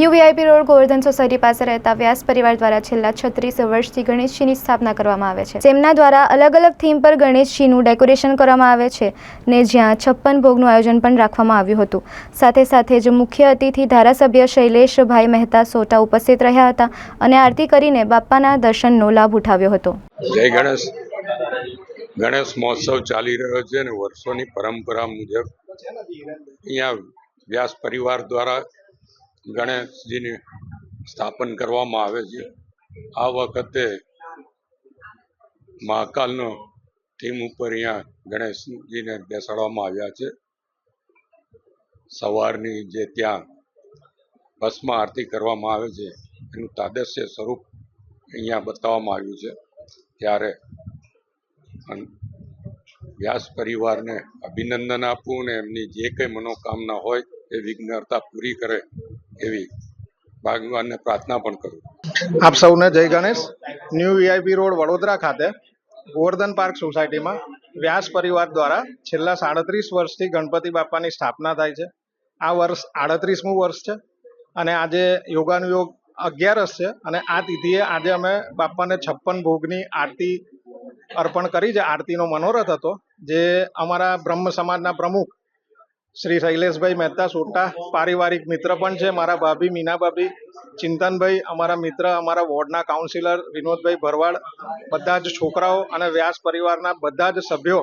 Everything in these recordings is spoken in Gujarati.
New VIP road Govardhan society પાસે રહેતા વ્યાસ પરિવાર દ્વારા છેલ્લા છત્રીસ વર્ષથી ગણેશજીની સ્થાપના કરવામાં આવે છે. તેમના દ્વારા અલગ અલગ થીમ પર ગણેશજીનું ડેકોરેશન કરવામાં આવે છે ને જ્યાં છપ્પન ભોગનું આયોજન પણ રાખવામાં આવ્યું હતું. સાથે સાથે જ મુખ્ય અતિથિ ધારાસભ્ય શૈલેષભાઈ મહેતા સોટા ઉપસ્થિત રહ્યા હતા અને આરતી કરીને બાપ્પાના દર્શનનો લાભ ઉઠાવ્યો હતો. જય ગણેશ. ગણેશ મહોત્સવ ચાલી રહ્યો છે અને વર્ષોની પરંપરા મુજબ અહીંયા વ્યાસ પરિવાર દ્વારા ગણેશજીની સ્થાપન કરવામાં આવે છે. આ વખતે મહાકાલનો થીમ ઉપર અહીંયા ગણેશજીને બેસાડવામાં આવ્યા છે. સવારની જે ત્યાં ભસ્મા આરતી કરવામાં આવે છે, એનું તાદસ્ય સ્વરૂપ અહીંયા બતાવવામાં આવ્યું છે. ત્યારે વ્યાસ પરિવારને અભિનંદન આપવું અને એમની જે કંઈ મનોકામના હોય એ વિઘ્નતા પૂરી કરે એવી ભગવાનને પ્રાર્થના પણ કરું. આપ સૌને જય Ganesh. New VIP road Vadodara ખાતે ગોવર્ધન પાર્ક સોસાયટીમાં વ્યાસ પરિવાર દ્વારા છેલ્લા સાડત્રીસ વર્ષથી ગણપતિ બાપાની સ્થાપના થાય છે. આ વર્ષ આડત્રીસમું વર્ષ છે અને આજે યોગાનુયોગ અગિયારસ છે અને આ તિથિએ આજે અમે બાપાને છપ્પન ભોગની આરતી અર્પણ કરી છે. આરતીનો મનોરથ હતો જે અમારા બ્રહ્મ સમાજના પ્રમુખ શ્રી શૈલેષભાઈ મહેતા સોટા, પારિવારિક મિત્ર પણ છે મારા ભાભી, મીના ભાભી, ચિંતનભાઈ, અમારા મિત્ર, અમારા વોર્ડના કાઉન્સિલર વિનોદભાઈ ભરવાડ, બધા જ છોકરાઓ અને વ્યાસ પરિવારના બધા જ સભ્યો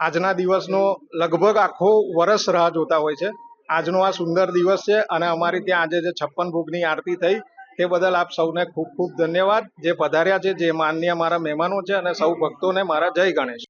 આજના દિવસનો લગભગ આખો વર્ષ રાહ જોતા હોય છે. આજનો આ સુંદર દિવસ છે અને અમારી ત્યાં આજે જે છપ્પન ભોગની આરતી થઈ તે બદલ આપ સૌને ખૂબ ખૂબ ધન્યવાદ. જે પધાર્યા છે, જે માન્ય મારા મહેમાનો છે અને સૌ ભક્તોને મારા જય ગણેશ.